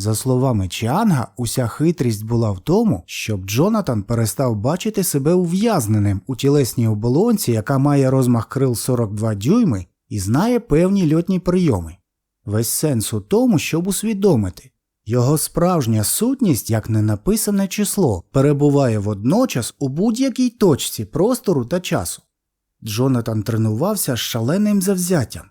За словами Чіанга, уся хитрість була в тому, щоб Джонатан перестав бачити себе ув'язненим у тілесній оболонці, яка має розмах крил 42 дюйми і знає певні льотні прийоми. Весь сенс у тому, щоб усвідомити. Його справжня сутність, як ненаписане число, перебуває водночас у будь-якій точці простору та часу. Джонатан тренувався з шаленим завзяттям,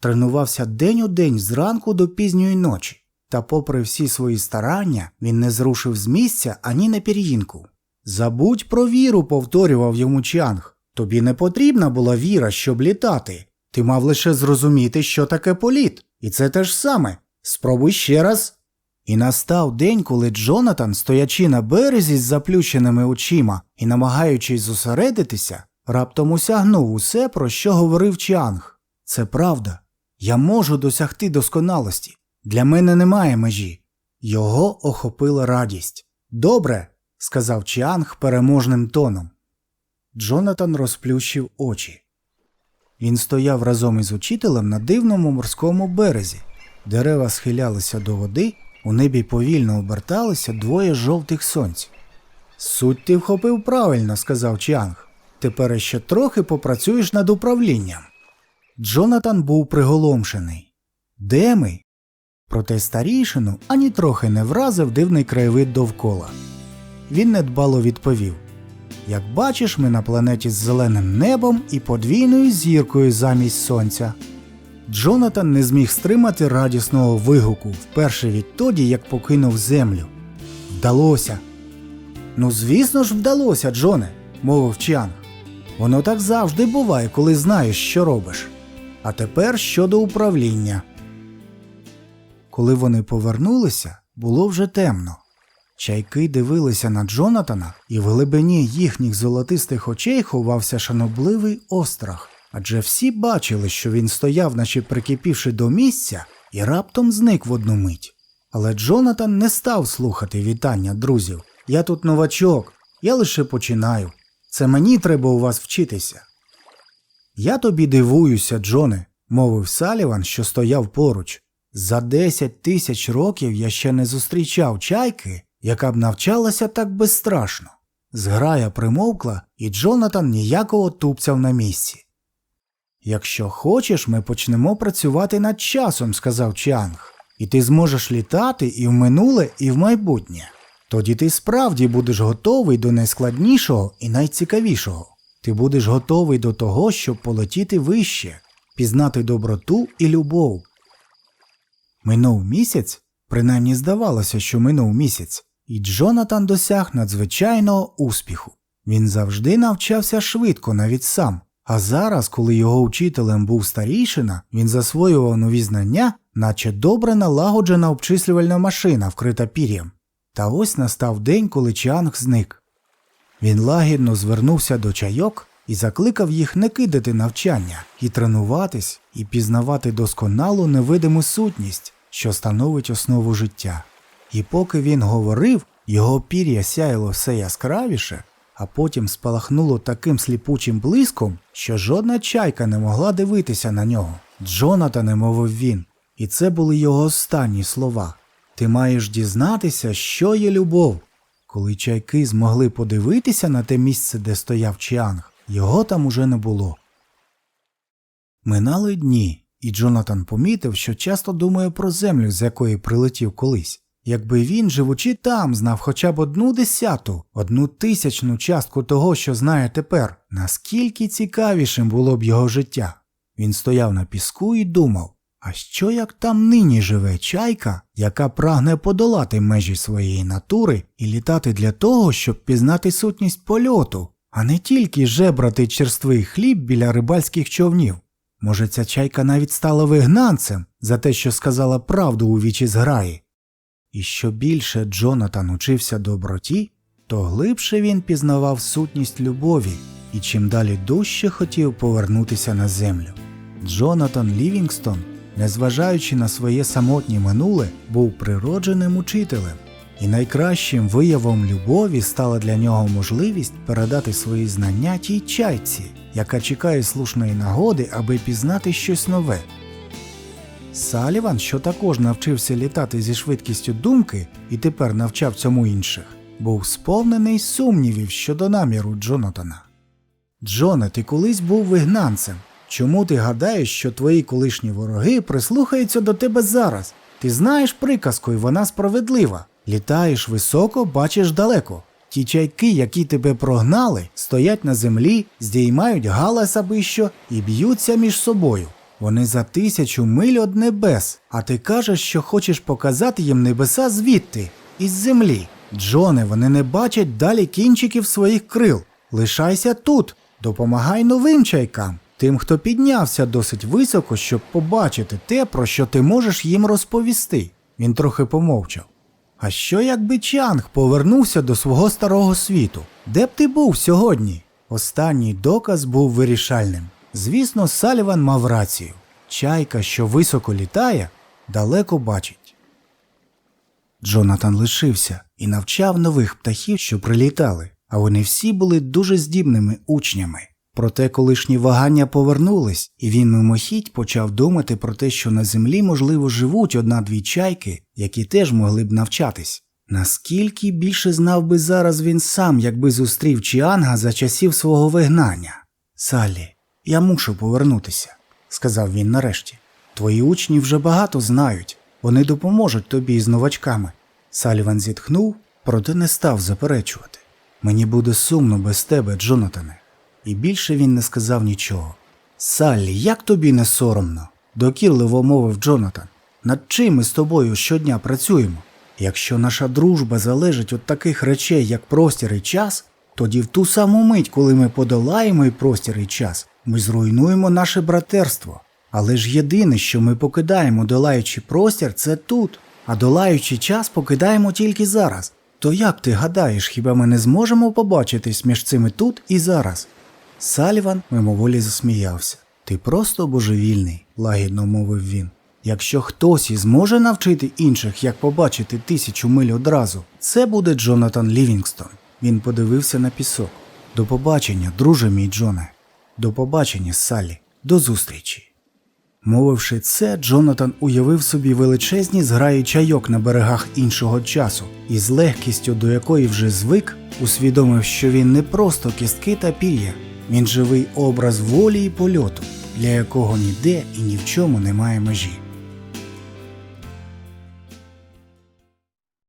тренувався день у день зранку до пізньої ночі, та, попри всі свої старання, він не зрушив з місця ані на пір'їнку. Забудь про віру, повторював йому Чанг. Тобі не потрібна була віра, щоб літати. Ти мав лише зрозуміти, що таке політ, і це те ж саме. Спробуй ще раз. І настав день, коли Джонатан, стоячи на березі з заплющеними очима і намагаючись зосередитися, раптом усягнув усе, про що говорив Чанг. Це правда. Я можу досягти досконалості. Для мене немає межі. Його охопила радість. Добре, сказав Чанг переможним тоном. Джонатан розплющив очі. Він стояв разом із учителем на дивному морському березі. Дерева схилялися до води, у небі повільно оберталися двоє жовтих сонць. Суть ти вхопив правильно, сказав Чанг. Тепер ще трохи попрацюєш над управлінням. Джонатан був приголомшений. Де ми? Проте старішину ані трохи не вразив дивний краєвид довкола. Він недбало відповів Як бачиш, ми на планеті з зеленим небом і подвійною зіркою замість сонця. Джонатан не зміг стримати радісного вигуку вперше відтоді, як покинув землю. Вдалося. Ну, звісно ж, вдалося, Джоне, мовив Чанг. Воно так завжди буває, коли знаєш, що робиш. А тепер щодо управління. Коли вони повернулися, було вже темно. Чайки дивилися на Джонатана, і в глибині їхніх золотистих очей ховався шанобливий острах, адже всі бачили, що він стояв, наче прикипівши до місця, і раптом зник в одну мить. Але Джонатан не став слухати вітання друзів. Я тут новачок, я лише починаю. Це мені треба у вас вчитися. Я тобі дивуюся, Джоне, мовив Саліван, що стояв поруч. За десять тисяч років я ще не зустрічав чайки, яка б навчалася так безстрашно. Зграя примовкла, і Джонатан ніякого тупцяв на місці. Якщо хочеш, ми почнемо працювати над часом, сказав Чанг, і ти зможеш літати і в минуле, і в майбутнє. Тоді ти справді будеш готовий до найскладнішого і найцікавішого. Ти будеш готовий до того, щоб полетіти вище, пізнати доброту і любов. Минув місяць, принаймні здавалося, що минув місяць, і Джонатан досяг надзвичайного успіху. Він завжди навчався швидко, навіть сам. А зараз, коли його учителем був старійшина, він засвоював нові знання, наче добре налагоджена обчислювальна машина, вкрита пір'ям. Та ось настав день, коли Чанг зник. Він лагідно звернувся до чайок і закликав їх не кидати навчання, і тренуватись, і пізнавати досконалу невидиму сутність, що становить основу життя. І поки він говорив, його пір'я сяяло все яскравіше, а потім спалахнуло таким сліпучим блиском, що жодна чайка не могла дивитися на нього. Джонатане, мовив він, і це були його останні слова. Ти маєш дізнатися, що є любов. Коли чайки змогли подивитися на те місце, де стояв Чіанг, його там уже не було. Минали дні, і Джонатан помітив, що часто думає про землю, з якої прилетів колись. Якби він, живучи там, знав хоча б одну десяту, одну тисячну частку того, що знає тепер, наскільки цікавішим було б його життя. Він стояв на піску і думав, а що як там нині живе чайка, яка прагне подолати межі своєї натури і літати для того, щоб пізнати сутність польоту, а не тільки жебрати черствий хліб біля рибальських човнів. Може, ця чайка навіть стала вигнанцем за те, що сказала правду у вічі зграї. І що більше Джонатан учився доброті, то глибше він пізнавав сутність любові і чим далі дужче хотів повернутися на землю. Джонатан Лівінгстон, незважаючи на своє самотнє минуле, був природженим учителем, і найкращим виявом любові стала для нього можливість передати свої знання тій чайці, яка чекає слушної нагоди, аби пізнати щось нове. Саліван, що також навчився літати зі швидкістю думки і тепер навчав цьому інших, був сповнений сумнівів щодо наміру Джонатана. Джоне, ти колись був вигнанцем. Чому ти гадаєш, що твої колишні вороги прислухаються до тебе зараз? Ти знаєш приказку, і вона справедлива. Літаєш високо, бачиш далеко. Ті чайки, які тебе прогнали, стоять на землі, здіймають галас аби що і б'ються між собою. Вони за тисячу миль од небес, а ти кажеш, що хочеш показати їм небеса звідти, із землі. Джоне, вони не бачать далі кінчиків своїх крил. Лишайся тут, допомагай новим чайкам, тим, хто піднявся досить високо, щоб побачити те, про що ти можеш їм розповісти. Він трохи помовчав. А що якби Чанг повернувся до свого старого світу? Де б ти був сьогодні? Останній доказ був вирішальним. Звісно, Саліван мав рацію. Чайка, що високо літає, далеко бачить. Джонатан лишився і навчав нових птахів, що прилітали, а вони всі були дуже здібними учнями. Проте колишні вагання повернулись, і він мимохідь почав думати про те, що на землі, можливо, живуть одна-дві чайки, які теж могли б навчатись. Наскільки більше знав би зараз він сам, якби зустрів Чіанга за часів свого вигнання. Саллі, я мушу повернутися, сказав він нарешті. Твої учні вже багато знають, вони допоможуть тобі із новачками. Саліван зітхнув, проте не став заперечувати. Мені буде сумно без тебе, Джонатане. І більше він не сказав нічого. Саллі, як тобі не соромно? докірливо мовив Джонатан. Над чим ми з тобою щодня працюємо? Якщо наша дружба залежить від таких речей, як простір і час, тоді в ту саму мить, коли ми подолаємо і простір і час, ми зруйнуємо наше братерство. Але ж єдине, що ми покидаємо, долаючи простір, це тут, а долаючи час, покидаємо тільки зараз. То як ти гадаєш, хіба ми не зможемо побачитись між цими тут і зараз? Саліван мимоволі засміявся. Ти просто божевільний, лагідно мовив він. Якщо хтось і зможе навчити інших, як побачити тисячу миль одразу, це буде Джонатан Лівінгстон. Він подивився на пісок. До побачення, друже мій Джоне. До побачення, Саллі. До зустрічі. Мовивши це, Джонатан уявив собі величезні зграї чайок на берегах іншого часу, і з легкістю, до якої вже звик, усвідомив, що він не просто кістки та пір'я, він живий образ волі і польоту, для якого ніде і ні в чому немає межі.